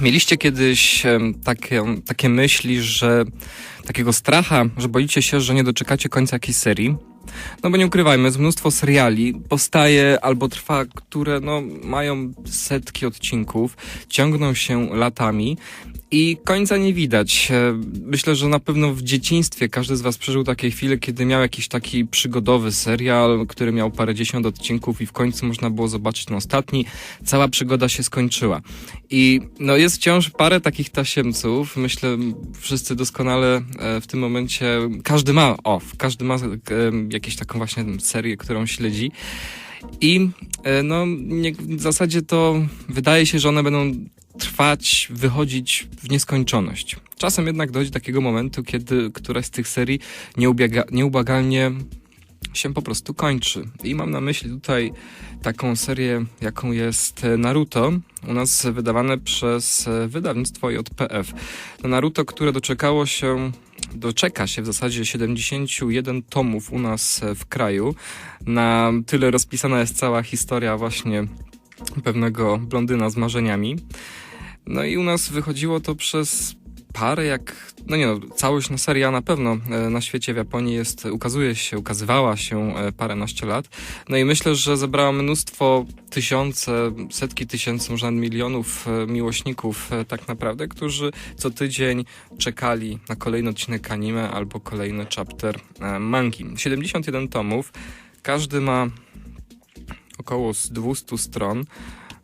Mieliście kiedyś takie, takie myśli, że takiego stracha, że boicie się, że nie doczekacie końca jakiejś serii? No bo nie ukrywajmy, jest mnóstwo seriali, powstaje albo trwa, które no, mają setki odcinków, ciągną się latami i końca nie widać. E, Myślę, że na pewno w dzieciństwie każdy z Was przeżył takie chwile, kiedy miał jakiś taki przygodowy serial, który miał parę dziesiąt odcinków i w końcu można było zobaczyć ten ostatni. Cała przygoda się skończyła. I no jest wciąż parę takich tasiemców. Myślę, wszyscy doskonale e, w tym momencie, każdy ma, o, każdy ma e, jakąś taką właśnie serię, którą śledzi. I no, nie, w zasadzie to wydaje się, że one będą trwać, wychodzić w nieskończoność. Czasem jednak dojdzie do takiego momentu, kiedy któraś z tych serii nieubiega, nieubłagalnie się po prostu kończy. I mam na myśli tutaj taką serię, jaką jest Naruto, u nas wydawane przez wydawnictwo JPF. To Naruto, które doczekało się, doczeka się w zasadzie 71 tomów u nas w kraju. Na tyle rozpisana jest cała historia właśnie pewnego blondyna z marzeniami. No i u nas wychodziło to przez parę jak, no nie no, całość na seria na pewno e, na świecie w Japonii jest, ukazuje się, ukazywała się e, paręnaście lat. No i myślę, że zebrała mnóstwo tysiące, setki tysięcy, może milionów e, miłośników tak naprawdę, którzy co tydzień czekali na kolejny odcinek anime albo kolejny chapter mangi. 71 tomów, każdy ma około z 200 stron.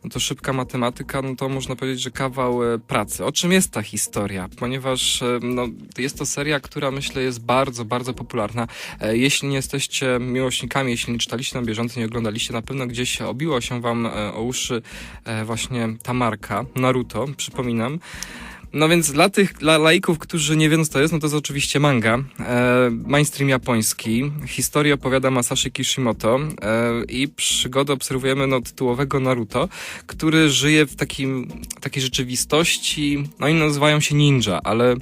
No to szybka matematyka, no to można powiedzieć, że kawał e, pracy. O czym jest ta historia? Ponieważ e, no, jest to seria, która myślę jest bardzo, bardzo popularna. E, Jeśli nie jesteście miłośnikami, jeśli nie czytaliście na bieżąco, nie oglądaliście, na pewno gdzieś obiło się wam o uszy właśnie ta marka Naruto, przypominam. No więc dla tych dla laików, którzy nie wiedzą co to jest, no to jest oczywiście manga. E, mainstream japoński. Historię opowiada Masashi Kishimoto e, i przygodę obserwujemy no, tytułowego Naruto, który żyje w takim, takiej rzeczywistości, no i nazywają się ninja, ale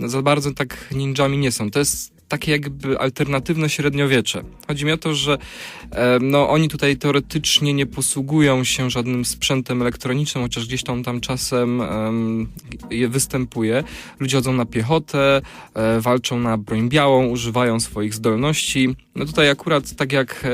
no, za bardzo tak ninjami nie są. To jest takie jakby alternatywne średniowiecze. Chodzi mi o to, że e, no, oni tutaj teoretycznie nie posługują się żadnym sprzętem elektronicznym, chociaż gdzieś tam, tam czasem em, je występuje. Ludzie chodzą na piechotę, e, walczą na broń białą, używają swoich zdolności. No tutaj akurat tak jak e,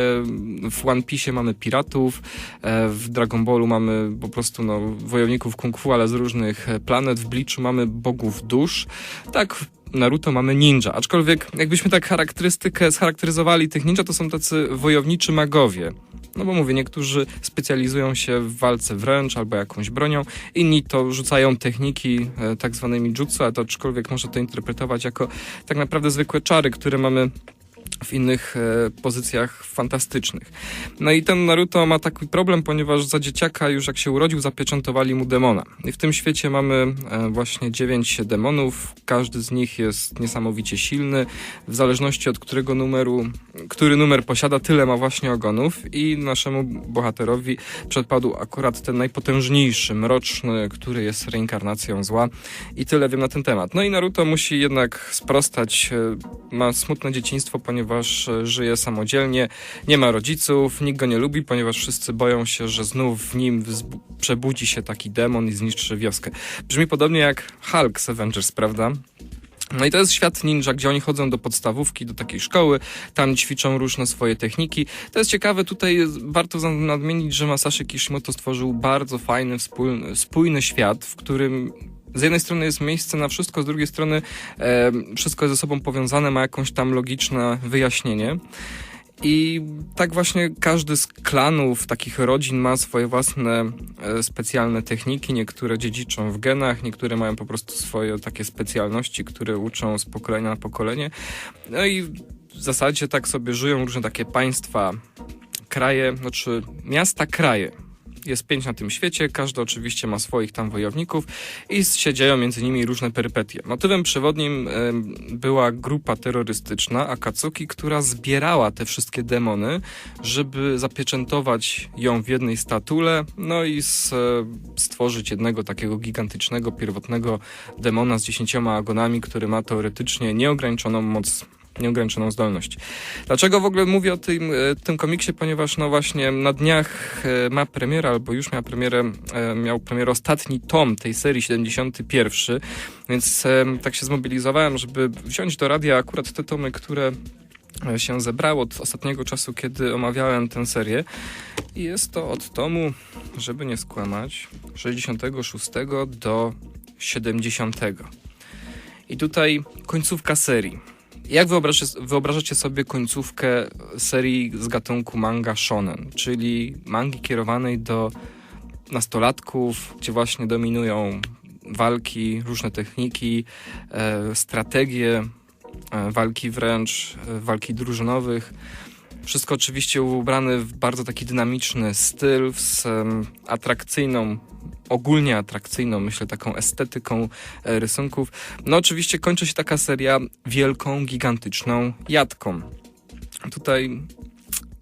w One Piece mamy piratów, e, w Dragon Ballu mamy po prostu no, wojowników kung fu, ale z różnych planet, w Bleachu mamy bogów dusz. Tak Naruto mamy ninja, aczkolwiek jakbyśmy tak charakterystykę scharakteryzowali tych ninja, to są tacy wojowniczy magowie. No bo mówię, niektórzy specjalizują się w walce wręcz albo jakąś bronią, inni to rzucają techniki e, tak zwanymi jutsu, a to aczkolwiek można to interpretować jako tak naprawdę zwykłe czary, które mamy w innych e, pozycjach fantastycznych. No i ten Naruto ma taki problem, ponieważ za dzieciaka już jak się urodził, zapieczętowali mu demona. I w tym świecie mamy e, właśnie dziewięć demonów, każdy z nich jest niesamowicie silny, w zależności od którego numeru, który numer posiada, tyle ma właśnie ogonów i naszemu bohaterowi przypadł akurat ten najpotężniejszy, mroczny, który jest reinkarnacją zła i tyle wiem na ten temat. No i Naruto musi jednak sprostać, e, ma smutne dzieciństwo, ponieważ e, żyje samodzielnie, nie ma rodziców, nikt go nie lubi, ponieważ wszyscy boją się, że znów w nim przebudzi się taki demon i zniszczy wioskę. Brzmi podobnie jak Hulk z Avengers, prawda? No i to jest świat ninja, gdzie oni chodzą do podstawówki, do takiej szkoły, tam ćwiczą różne swoje techniki. To jest ciekawe, tutaj warto nadmienić, że Masashi Kishimoto stworzył bardzo fajny, wspólny, spójny świat, w którym z jednej strony jest miejsce na wszystko, z drugiej strony e, wszystko jest ze sobą powiązane, ma jakąś tam logiczne wyjaśnienie. I tak właśnie każdy z klanów, takich rodzin ma swoje własne e, specjalne techniki. Niektóre dziedziczą w genach, niektóre mają po prostu swoje takie specjalności, które uczą z pokolenia na pokolenie. No i w zasadzie tak sobie żyją różne takie państwa, kraje, znaczy miasta, kraje. Jest pięć na tym świecie, każdy oczywiście ma swoich tam wojowników i się dzieją między nimi różne perypetie. Motywem przewodnim była grupa terrorystyczna Akatsuki, która zbierała te wszystkie demony, żeby zapieczętować ją w jednej statule, no i s- stworzyć jednego takiego gigantycznego, pierwotnego demona z dziesięcioma agonami, który ma teoretycznie nieograniczoną moc nieograniczoną zdolność. Dlaczego w ogóle mówię o tym, e, tym komiksie? Ponieważ no właśnie na dniach e, ma premierę, albo już miał premierę, e, miał premierę ostatni tom tej serii, 71, więc tak się zmobilizowałem, żeby wziąć do radia akurat te tomy, które się zebrało od ostatniego czasu, kiedy omawiałem tę serię. I jest to od tomu, żeby nie skłamać, 66 do 70. I tutaj końcówka serii. Jak wyobrażacie, sobie końcówkę serii z gatunku manga shonen, czyli mangi kierowanej do nastolatków, gdzie właśnie dominują walki, różne techniki, e, strategie, e, walki wręcz, e, walki drużynowych. Wszystko oczywiście ubrane w bardzo taki dynamiczny styl, z atrakcyjną ogólnie atrakcyjną, myślę, taką estetyką e, rysunków. No oczywiście kończy się taka seria wielką, gigantyczną jadką. Tutaj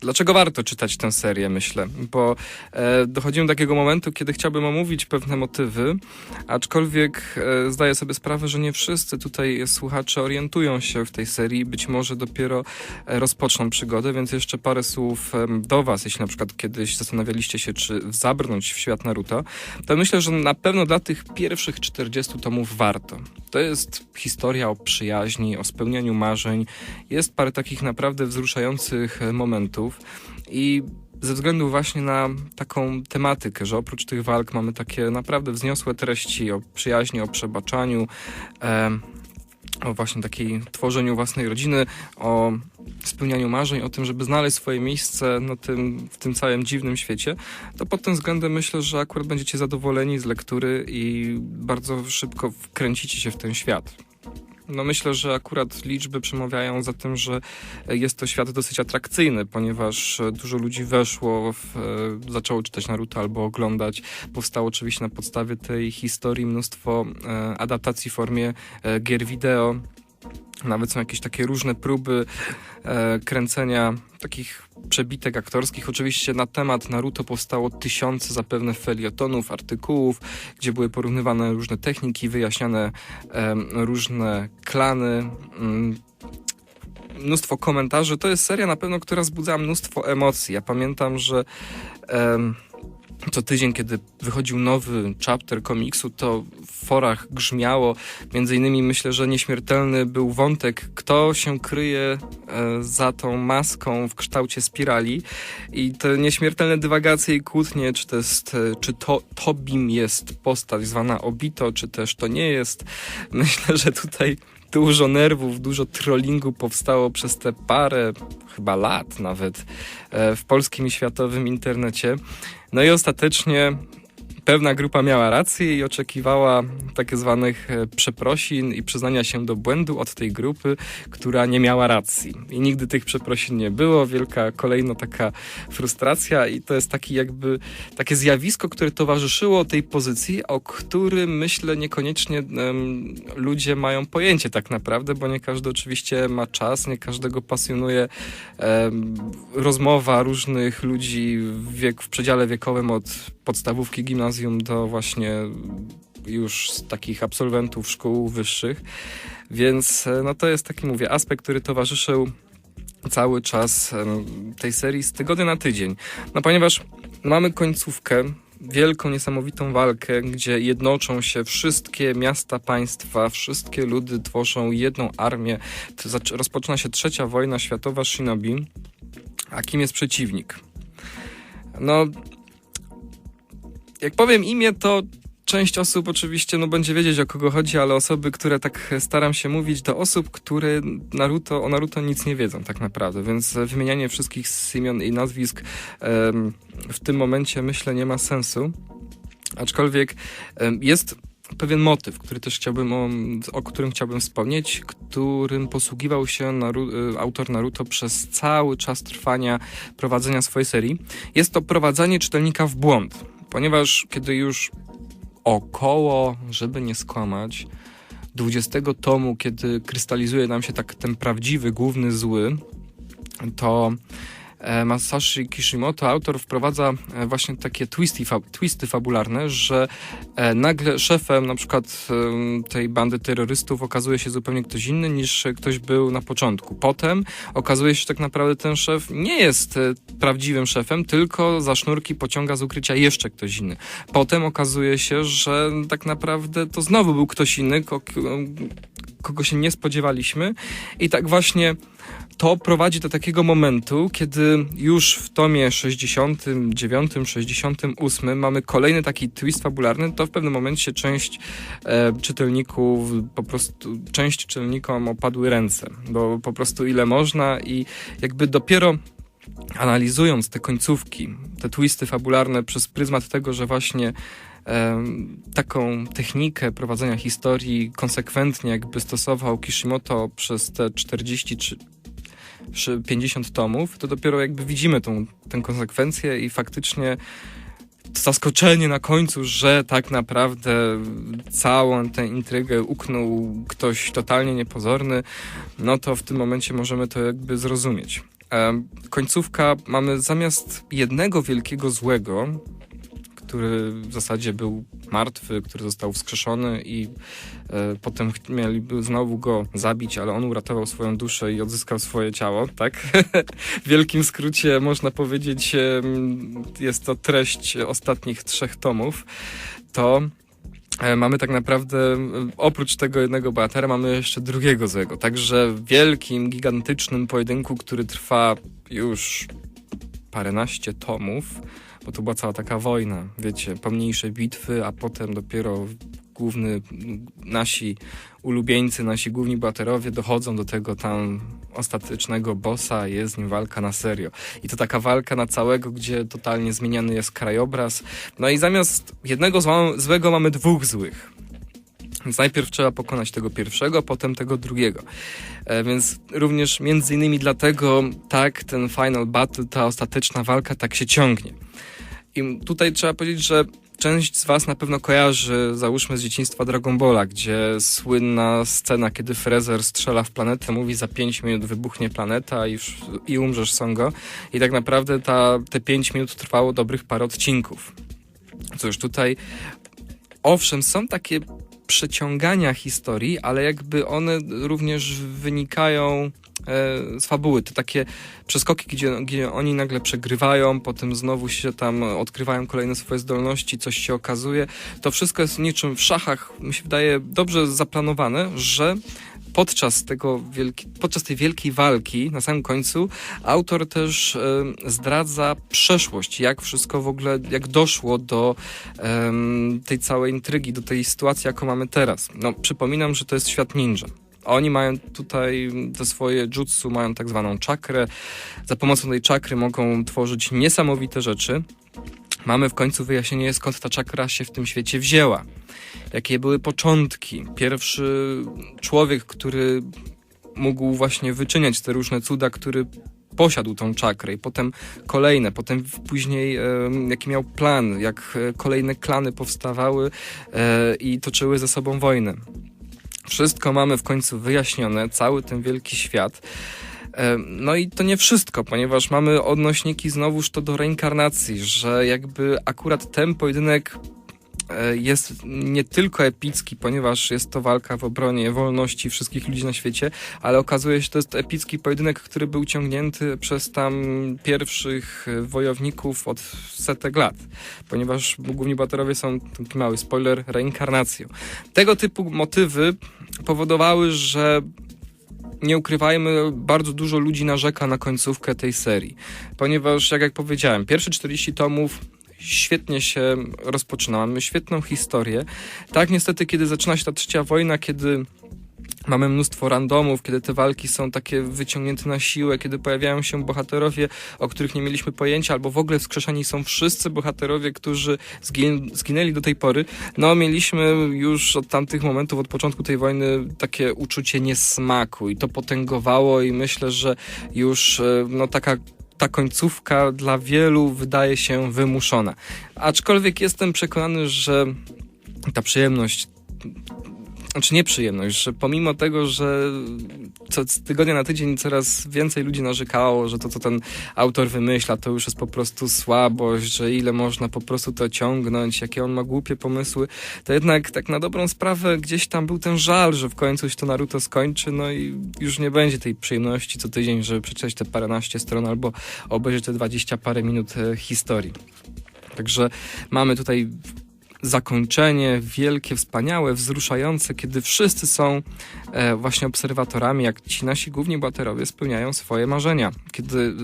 Dlaczego warto czytać tę serię, myślę? Bo e, dochodzimy do takiego momentu, kiedy chciałbym omówić pewne motywy, aczkolwiek e, zdaję sobie sprawę, że nie wszyscy tutaj słuchacze orientują się w tej serii, być może dopiero e, rozpoczną przygodę, więc jeszcze parę słów e, do Was, jeśli na przykład kiedyś zastanawialiście się, czy zabrnąć w świat Naruto, to myślę, że na pewno dla tych pierwszych 40 tomów warto. To jest historia o przyjaźni, o spełnianiu marzeń. Jest parę takich naprawdę wzruszających e, I ze względu właśnie na taką tematykę, że oprócz tych walk mamy takie naprawdę wzniosłe treści o przyjaźni, o przebaczaniu, e, o właśnie takiej tworzeniu własnej rodziny, o spełnianiu marzeń, o tym, żeby znaleźć swoje miejsce na tym, w tym całym dziwnym świecie, to pod tym względem myślę, że akurat będziecie zadowoleni z lektury i bardzo szybko wkręcicie się w ten świat. No myślę, że akurat liczby przemawiają za tym, że jest to świat dosyć atrakcyjny, ponieważ dużo ludzi weszło, w, e, zaczęło czytać Naruto albo oglądać. Powstało oczywiście na podstawie tej historii mnóstwo e, adaptacji w formie e, gier wideo. Nawet są jakieś takie różne próby e, kręcenia takich przebitek aktorskich. Oczywiście na temat Naruto powstało tysiące zapewne feliotonów, artykułów, gdzie były porównywane różne techniki, wyjaśniane e, różne klany. Mm, mnóstwo komentarzy. To jest seria na pewno, która wzbudzała mnóstwo emocji. Ja pamiętam, że e, co tydzień, kiedy wychodził nowy chapter komiksu, to w forach grzmiało. Między innymi myślę, że nieśmiertelny był wątek, kto się kryje e, za tą maską w kształcie spirali. I te nieśmiertelne dywagacje i kłótnie, czy to jest, e, czy to Tobim jest postać zwana Obito, czy też to nie jest. Myślę, że tutaj dużo nerwów, dużo trollingu powstało przez te parę, chyba lat nawet, e, w polskim i światowym internecie. No i ostatecznie pewna grupa miała rację i oczekiwała tak zwanych e, przeprosin i przyznania się do błędu od tej grupy, która nie miała racji. I nigdy tych przeprosin nie było, wielka kolejna taka frustracja i to jest taki jakby takie zjawisko, które towarzyszyło tej pozycji, o którym myślę niekoniecznie um, ludzie mają pojęcie tak naprawdę, bo nie każdy oczywiście ma czas, nie każdego pasjonuje um, rozmowa różnych ludzi w, wiek, w przedziale wiekowym od podstawówki, gimnazjum do właśnie już takich absolwentów szkół wyższych. Więc e, no to jest taki, mówię, aspekt, który towarzyszył cały czas tej serii z tygodnia na tydzień. No ponieważ mamy końcówkę, wielką, niesamowitą walkę, gdzie jednoczą się wszystkie miasta państwa, wszystkie ludy tworzą jedną armię. Rozpoczyna się trzecia wojna światowa Shinobi. A kim jest przeciwnik? No, jak powiem imię, to część osób oczywiście no, będzie wiedzieć o kogo chodzi, ale osoby, które tak staram się mówić, to osób, które Naruto, o Naruto nic nie wiedzą tak naprawdę, więc wymienianie wszystkich imion i nazwisk w tym momencie myślę nie ma sensu. Aczkolwiek jest pewien motyw, który też chciałbym, o, o którym chciałbym wspomnieć, którym posługiwał się Naru, y, autor Naruto przez cały czas trwania prowadzenia swojej serii. Jest to prowadzenie czytelnika w błąd ponieważ kiedy już około, żeby nie skłamać, 20 tomu, kiedy krystalizuje nam się tak ten prawdziwy, główny zły, to Masashi Kishimoto, autor, wprowadza e, właśnie takie twisty, fa twisty fabularne, że e, nagle szefem na przykład e, tej bandy terrorystów okazuje się zupełnie ktoś inny niż ktoś był na początku. Potem okazuje się, że tak naprawdę ten szef nie jest e, prawdziwym szefem, tylko za sznurki pociąga z ukrycia jeszcze ktoś inny. Potem okazuje się, że tak naprawdę to znowu był ktoś inny, ko kogo się nie spodziewaliśmy i tak właśnie to prowadzi do takiego momentu, kiedy już w tomie 69, 68 mamy kolejny taki twist fabularny, to w pewnym momencie część e, czytelników, po prostu część czytelnikom opadły ręce, bo po prostu ile można i jakby dopiero analizując te końcówki, te twisty fabularne przez pryzmat tego, że właśnie taką technikę prowadzenia historii konsekwentnie jakby stosował Kishimoto przez te 40 czy 50 tomów, to dopiero jakby widzimy tą, tę konsekwencję i faktycznie zaskoczenie na końcu, że tak naprawdę całą tę intrygę uknął ktoś totalnie niepozorny, no to w tym momencie możemy to jakby zrozumieć. Końcówka mamy zamiast jednego wielkiego złego, który w zasadzie był martwy, który został wskrzeszony i e, potem mieliby znowu go zabić, ale on uratował swoją duszę i odzyskał swoje ciało, tak? w wielkim skrócie można powiedzieć, e, jest to treść ostatnich trzech tomów. To e, mamy tak naprawdę, oprócz tego jednego bohatera, mamy jeszcze drugiego złego. Także w wielkim, gigantycznym pojedynku, który trwa już paręnaście tomów, bo to była cała taka wojna, wiecie, pomniejsze bitwy, a potem dopiero główny, nasi ulubieńcy, nasi główni bohaterowie dochodzą do tego tam ostatecznego bossa, jest z nim walka na serio. I to taka walka na całego, gdzie totalnie zmieniany jest krajobraz. No i zamiast jednego złego mamy dwóch złych. Więc najpierw trzeba pokonać tego pierwszego, potem tego drugiego. E, więc również między innymi dlatego tak ten final battle, ta ostateczna walka tak się ciągnie. I tutaj trzeba powiedzieć, że część z Was na pewno kojarzy, załóżmy z dzieciństwa Dragon Balla, gdzie słynna scena, kiedy Frezer strzela w planetę, mówi za 5 minut wybuchnie planeta i, i umrzesz Songo. I tak naprawdę ta, te 5 minut trwało dobrych parę odcinków. Cóż, tutaj owszem, są takie przeciągania historii, ale jakby one również wynikają E, z fabuły. Te takie przeskoki, gdzie, gdzie oni nagle przegrywają, potem znowu się tam odkrywają kolejne swoje zdolności, coś się okazuje. To wszystko jest niczym w szachach, mi się wydaje, dobrze zaplanowane, że podczas, tego wielki, podczas tej wielkiej walki, na samym końcu, autor też e, zdradza przeszłość, jak wszystko w ogóle, jak doszło do e, tej całej intrygi, do tej sytuacji, jaką mamy teraz. No, przypominam, że to jest świat ninja. Oni mają tutaj te swoje jutsu, mają tak zwaną czakrę. Za pomocą tej czakry mogą tworzyć niesamowite rzeczy. Mamy w końcu wyjaśnienie, skąd ta czakra się w tym świecie wzięła. Jakie były początki. Pierwszy człowiek, który mógł właśnie wyczyniać te różne cuda, który posiadł tą czakrę i potem kolejne, potem później e, jaki miał plan, jak kolejne klany powstawały e, i toczyły ze sobą wojnę. Wszystko mamy w końcu wyjaśnione, cały ten wielki świat. E, no i to nie wszystko, ponieważ mamy odnośniki znowuż to do reinkarnacji, że jakby akurat ten pojedynek e, jest nie tylko epicki, ponieważ jest to walka w obronie wolności wszystkich ludzi na świecie, ale okazuje się, że to jest epicki pojedynek, który był ciągnięty przez tam pierwszych wojowników od setek lat, ponieważ główni bohaterowie są, taki mały spoiler, reinkarnacją. Tego typu motywy powodowały, że nie ukrywajmy, bardzo dużo ludzi narzeka na końcówkę tej serii, ponieważ, jak jak powiedziałem, pierwsze 40 tomów świetnie się rozpoczynały, mamy świetną historię. Tak, niestety, kiedy zaczyna się ta trzecia wojna, kiedy Mamy mnóstwo randomów, kiedy te walki są takie wyciągnięte na siłę, kiedy pojawiają się bohaterowie, o których nie mieliśmy pojęcia, albo w ogóle wskrzeszeni są wszyscy bohaterowie, którzy zgin zginęli do tej pory. No, mieliśmy już od tamtych momentów, od początku tej wojny, takie uczucie niesmaku i to potęgowało i myślę, że już e, no, taka ta końcówka dla wielu wydaje się wymuszona. Aczkolwiek jestem przekonany, że ta przyjemność znaczy nieprzyjemność, że pomimo tego, że co z tygodnia na tydzień coraz więcej ludzi narzekało, że to, co ten autor wymyśla, to już jest po prostu słabość, że ile można po prostu to ciągnąć, jakie on ma głupie pomysły, to jednak tak na dobrą sprawę gdzieś tam był ten żal, że w końcu się to Naruto skończy, no i już nie będzie tej przyjemności co tydzień, żeby przeczytać te paręnaście stron albo obejrzeć te dwadzieścia parę minut e, historii. Także mamy tutaj zakończenie wielkie, wspaniałe, wzruszające, kiedy wszyscy są e, właśnie obserwatorami, jak ci nasi główni bohaterowie spełniają swoje marzenia. Kiedy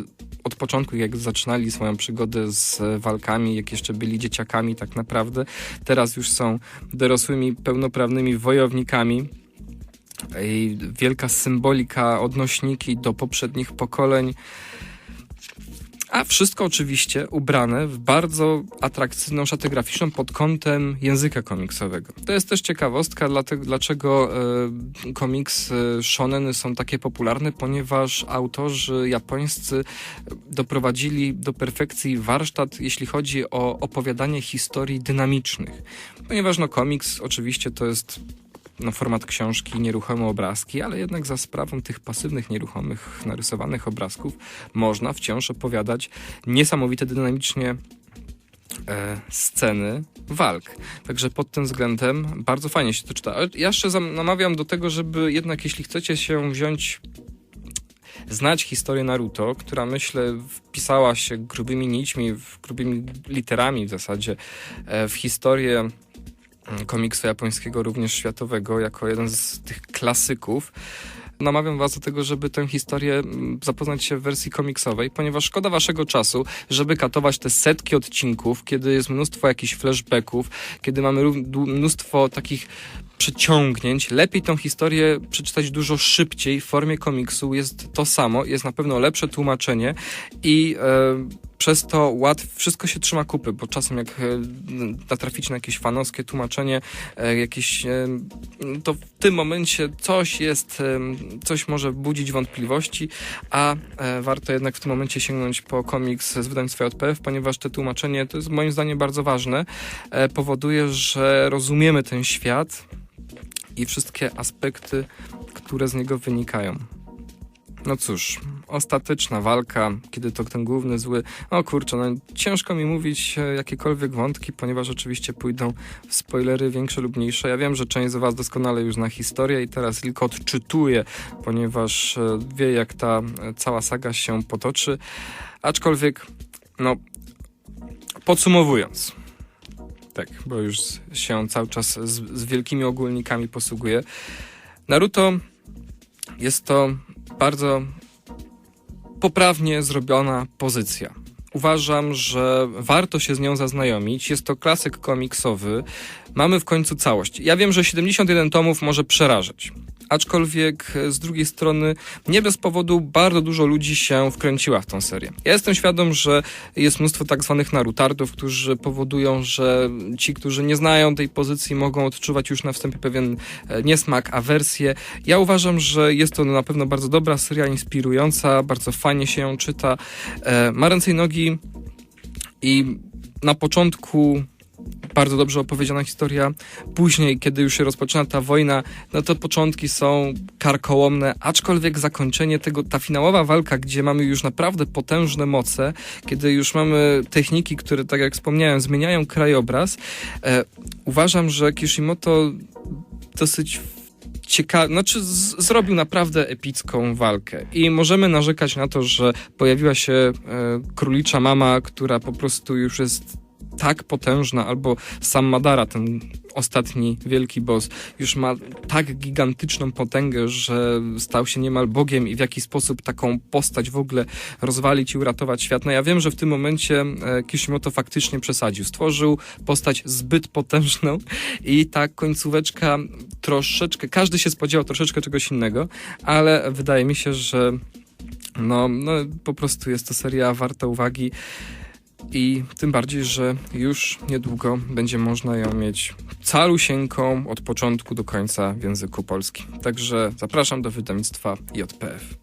od początku, jak zaczynali swoją przygodę z walkami, jak jeszcze byli dzieciakami tak naprawdę, teraz już są dorosłymi, pełnoprawnymi wojownikami. I wielka symbolika, odnośniki do poprzednich pokoleń. A wszystko oczywiście ubrane w bardzo atrakcyjną szatę graficzną pod kątem języka komiksowego. To jest też ciekawostka, dlaczego e, komiks e, shoneny są takie popularne, ponieważ autorzy japońscy doprowadzili do perfekcji warsztat, jeśli chodzi o opowiadanie historii dynamicznych. Ponieważ no komiks oczywiście to jest no, format książki, nieruchome obrazki, ale jednak za sprawą tych pasywnych, nieruchomych, narysowanych obrazków można wciąż opowiadać niesamowite dynamicznie e, sceny walk. Także pod tym względem bardzo fajnie się to czyta. Ja jeszcze namawiam do tego, żeby jednak jeśli chcecie się wziąć znać historię Naruto, która myślę wpisała się grubymi nićmi, grubymi literami w zasadzie e, w historię komiksu japońskiego, również światowego, jako jeden z tych klasyków. Namawiam Was do tego, żeby tę historię mm, zapoznać się w wersji komiksowej, ponieważ szkoda Waszego czasu, żeby katować te setki odcinków, kiedy jest mnóstwo jakichś flashbacków, kiedy mamy mnóstwo takich przeciągnięć. Lepiej tą historię przeczytać dużo szybciej w formie komiksu. Jest to samo, jest na pewno lepsze tłumaczenie i e, przez to łatw, wszystko się trzyma kupy, bo czasem jak e, natraficie na jakieś fanowskie tłumaczenie, e, jakieś, e, to w tym momencie coś jest, coś może budzić wątpliwości, a warto jednak w tym momencie sięgnąć po komiks z wydawnictwa JPF, ponieważ te tłumaczenie, to jest moim zdaniem bardzo ważne, powoduje, że rozumiemy ten świat i wszystkie aspekty, które z niego wynikają. No cóż, ostateczna walka, kiedy to ten główny zły. O kurczę, no ciężko mi mówić e, jakiekolwiek wątki, ponieważ oczywiście pójdą w spoilery większe lub mniejsze. Ja wiem, że część z Was doskonale już zna historię i teraz tylko odczytuje, ponieważ e, wie, jak ta e, cała saga się potoczy. Aczkolwiek, no, podsumowując. Tak, bo już się cały czas z, z wielkimi ogólnikami posługuje. Naruto jest to bardzo poprawnie zrobiona pozycja. Uważam, że warto się z nią zaznajomić. Jest to klasyk komiksowy. Mamy w końcu całość. Ja wiem, że 71 tomów może przerażać. Aczkolwiek e, z drugiej strony nie bez powodu bardzo dużo ludzi się wkręciła w tą serię. Ja jestem świadom, że jest mnóstwo tak zwanych narutardów, którzy powodują, że ci, którzy nie znają tej pozycji, mogą odczuwać już na wstępie pewien e, niesmak, awersję. Ja uważam, że jest to na pewno bardzo dobra seria, inspirująca, bardzo fajnie się ją czyta. E, ma ręce i nogi i na początku bardzo dobrze opowiedziana historia. Później, kiedy już się rozpoczyna ta wojna, no to początki są karkołomne, aczkolwiek zakończenie tego, ta finałowa walka, gdzie mamy już naprawdę potężne moce, kiedy już mamy techniki, które, tak jak wspomniałem, zmieniają krajobraz, e, uważam, że Kishimoto dosyć ciekawy, znaczy z- zrobił naprawdę epicką walkę i możemy narzekać na to, że pojawiła się e, królicza mama, która po prostu już jest tak potężna, albo sam Madara, ten ostatni wielki boss, już ma tak gigantyczną potęgę, że stał się niemal Bogiem i w jaki sposób taką postać w ogóle rozwalić i uratować świat. No ja wiem, że w tym momencie e, Kishimoto faktycznie przesadził. Stworzył postać zbyt potężną i ta końcóweczka troszeczkę, każdy się spodziewał troszeczkę czegoś innego, ale wydaje mi się, że no, no po prostu jest to seria warta uwagi. I tym bardziej, że już niedługo będzie można ją mieć calusieńką od początku do końca w języku polskim. Także zapraszam do wydawnictwa JPF.